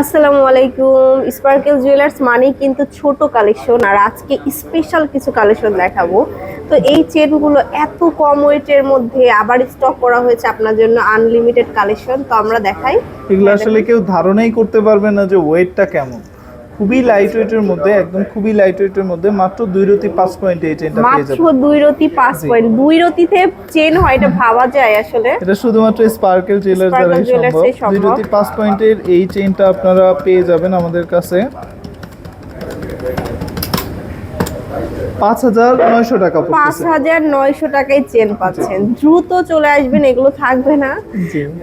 আসসালামু আলাইকুম। Sparkle jewellers মানেই কিন্তু ছোট কালেকশন আর আজকে স্পেশাল কিছু কালেকশন দেখাবো। তো এই চেনগুলো এত কম ওয়েটের মধ্যে আবার স্টক করা হয়েছে আপনার জন্য আনলিমিটেড কালেকশন তো আমরা দেখাই। এগুলো আসলে কেউ ধারণাই করতে পারবে না যে ওয়েটটা কেমন। খুবই লাইট ওয়েটের মধ্যে একদম খুবই লাইট ওয়েটের মধ্যে মাত্র দুই রতি পাঁচ পয়েন্ট এই চেনটা পেয়ে মাত্র দুই রতি পাঁচ পয়েন্ট দুই রতিতে চেন হয় এটা ভাবা যায় আসলে। এটা শুধুমাত্র স্পার্কেল জুয়েলার্স দ্বারা দ্বারাই সম্ভব। দুই রতি পাঁচ পয়েন্টের এই চেনটা আপনারা পেয়ে যাবেন আমাদের কাছে। পাঁচ হাজার নয়শো টাকা পাঁচ হাজার নয়শো টাকায় চেন পাচ্ছেন। দ্রুত চলে আসবেন এগুলো থাকবে না।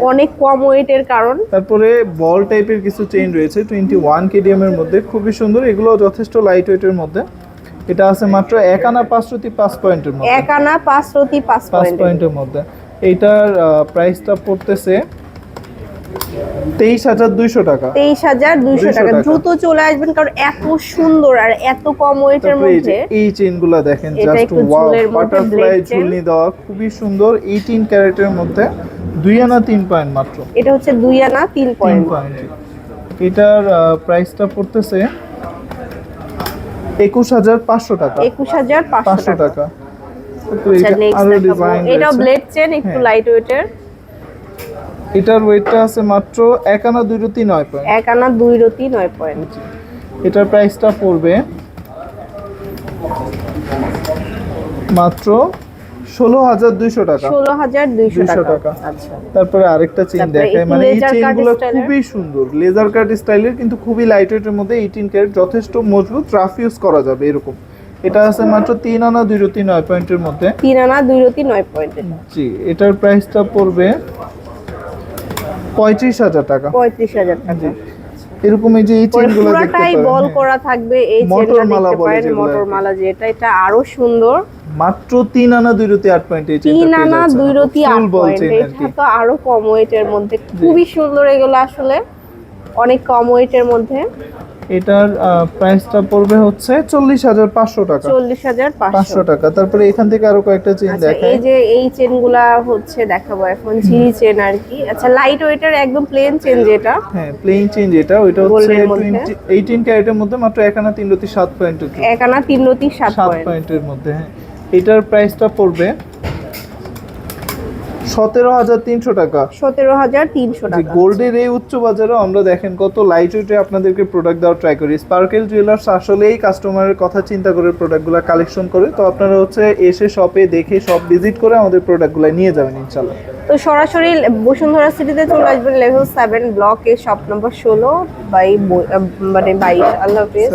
অনেক কম ওয়েটের কারণ। তারপরে বল টাইপের কিছু চেইন রয়েছে টোয়েন্টি ওয়ান কেডিএম এর মধ্যে। খুবই সুন্দর এগুলো যথেষ্ট লাইট ওয়েটের মধ্যে। এটা আছে মাত্র এক আনা পাঁচশোটি পাঁচ পয়েন্টের মধ্যে। এক আনা পাঁচ রতি পাঁচ পাঁচ পয়েন্ট পয়েন্টের মধ্যে। এইটার প্রাইসটা পড়তেছে তেইশ হাজার দুইশো টাকা। তেইশ হাজার দুইশো টাকা। দ্রুত চলে আসবেন কারণ এত সুন্দর আর এত কম ওয়েটের এই মধ্যে। এই চেইনগুলো দেখেন জাস্ট ওয়াও বাটারফ্লাই ঝুলনি দেওয়া খুবই সুন্দর। এইটিন ক্যারেটের মধ্যে দুই আনা তিন পয়েন্ট মাত্র। এটা হচ্ছে দুই আনা তিন পয়েন্ট এটার প্রাইসটা পড়তেছে একুশ হাজার পাঁচশো টাকা। একুশ হাজার পাঁচশো টাকা। এটা আরও ডিজাইন এটাও ব্লেড চেন একটু হ্যাঁ। লাইট ওয়েটের এটার ওয়েটটা আছে মাত্র এক আনা দুই রতি নয় পয়েন্ট এক আনা দুই রতি নয় পয়েন্ট এটার প্রাইসটা পড়বে মাত্র ষোলো হাজার দুইশো টাকা। ষোলো হাজার দুইশো টাকা। আচ্ছা। তারপরে আরেকটা চেইন তারপরে দেখায় মানে এই চেইনগুলো খুবই সুন্দর। লেজার কাট স্টাইলের কিন্তু খুবই লাইট ওয়েটের মধ্যে এইটিন ক্যারেট যথেষ্ট মজবুত রাফ ইউজ করা যাবে এরকম। এটা আছে মাত্র তিন আনা দুই রতি নয় পয়েন্টের মধ্যে। তিন আনা দুই রতি নয় পয়েন্টের জি এটার প্রাইসটা পড়বে পঁয়ত্রিশ হাজার টাকা। পঁয়ত্রিশ হাজার টাকা। এরকম এই যে এই দেখতে পারেন। বল। করা থাকবে এই মোটর চেনটা মালা দেখতে বলে পারেন মোটর মালা যেটা এটা আরও সুন্দর। মাত্র তিন আনা দুই রতি আট পয়েন্ট এই আনা। দুই রতি আট পয়েন্ট এটা তো আরও কম ওয়েটের মধ্যে। খুবই সুন্দর এগুলো আসলে। অনেক কম ওয়েটের মধ্যে। এটার প্রাইসটা পড়বে হচ্ছে চল্লিশ হাজার পাঁচশো টাকা। চল্লিশ হাজার পাঁচশো। টাকা। তারপরে এখান থেকে আরও কয়েকটা চেইন আচ্ছা দেখায় এই যে এই চেনগুলা হচ্ছে দেখাবো এখন ঝিরি চেন আর কি। আচ্ছা লাইট ওয়েটের একদম প্লেন চেন যেটা। হ্যাঁ প্লেন চেঞ্জ যেটা। ওইটা হচ্ছে Gold এর মধ্যে। টোয়েন্টি এইটিন ক্যারেটের মধ্যে মাত্র এক আনা তিন রতি সাত পয়েন্টের এক আনা তিন রতি সাত সাত পয়েন্ট পয়েন্টের মধ্যে হ্যাঁ। এটার প্রাইসটা পড়বে সতেরো হাজার তিনশো টাকা। সতেরো হাজার তিনশো টাকা। গোল্ডের এই উচ্চ বাজারে আমরা দেখেন কত লাইট ওয়েটে আপনাদেরকে প্রোডাক্ট দেওয়ার ট্রাই করি। স্পার্কেল জুয়েলার্স আসলেই কাস্টমারের কথা চিন্তা করে প্রোডাক্টগুলো কালেকশন করে। তো আপনারা হচ্ছে এসে শপে দেখে সব ভিজিট করে আমাদের প্রোডাক্টগুলো নিয়ে যাবেন ইনশাল্লাহ তো সরাসরি বসুন্ধরা সিটিতে চলে আসবেন লেভেল সেভেন ব্লকে শপ নম্বর ষোলো বাই মানে বাইশ। আল্লাহ হাফিজ।